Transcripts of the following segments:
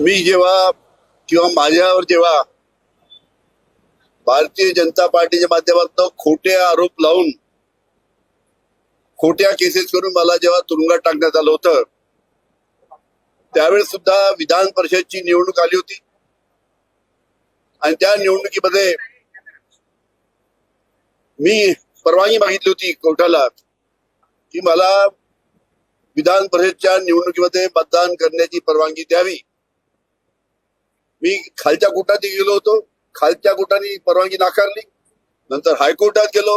मी जेव्हा किंवा माझ्यावर जेव्हा भारतीय जनता पार्टीच्या माध्यमातून खोटे आरोप लावून खोट्या केसेस करून मला जेव्हा तुरुंगात टाकण्यात आलं होतं त्यावेळेस सुद्धा विधान परिषदची निवडणूक आली होती. आणि त्या निवडणुकीमध्ये मी परवानगी मागितली होती कोर्टाला की मला विधान परिषदच्या निवडणुकीमध्ये मतदान करण्याची परवानगी द्यावी. मी खालच्या कोर्टात गेलो होतो. खालच्या कोर्टाने परवानगी नाकारली. नंतर हायकोर्टात गेलो.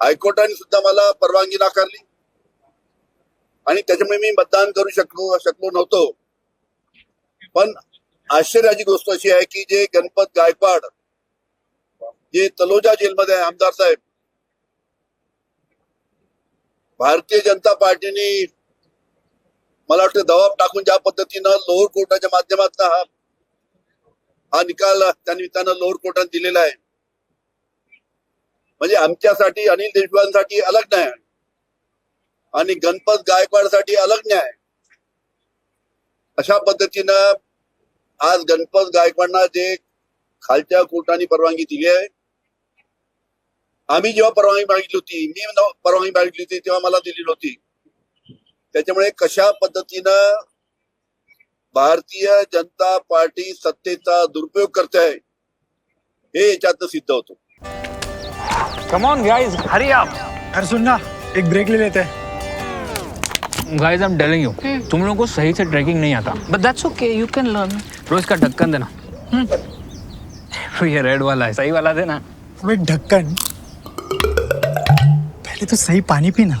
हायकोर्टाने सुद्धा मला परवानगी नाकारली. आणि त्याच्यामुळे मी मतदान करू शकलो शकलो नव्हतो. पण आश्चर्याची गोष्ट अशी आहे की जे गणपत गायकवाड जे तलोजा जेलमध्ये आहे आमदार साहेब भारतीय जनता पार्टीने मला वाटतं दबाव टाकून ज्या पद्धतीनं लोअर कोर्टाच्या माध्यमातून हा हा निकाल त्या निमित्तानं लोअर कोर्टाने दिलेला आहे. म्हणजे आमच्यासाठी अनिल देशमुखांसाठी अलग न्याय आणि गणपत गायकवाडसाठी अलग न्याय अशा पद्धतीनं आज गणपत गायकवाडना जे खालच्या कोर्टाने परवानगी दिली आहे. आम्ही जेव्हा परवानगी मागितली होती मी परवानगी मागितली होती तेव्हा मला दिलेली होती. त्याच्यामुळे कशा पद्धतीनं भारतीय जनता पार्टी सत्तेचा दुरुपयोग करते आहे. हे याच्यातनं सिद्ध होतं. Come on guys hurry up अरे सुन ना एक ब्रेक ले लेते. हैं guys I am telling you तुम लोगों को सही से ट्रैकिंग नहीं आता. But that's okay, you can learn. रोज का ढक्कन देना. तो ये रेड वाला है सही वाला देना. अबे ढक्कन पहले तो सही पानी पीना.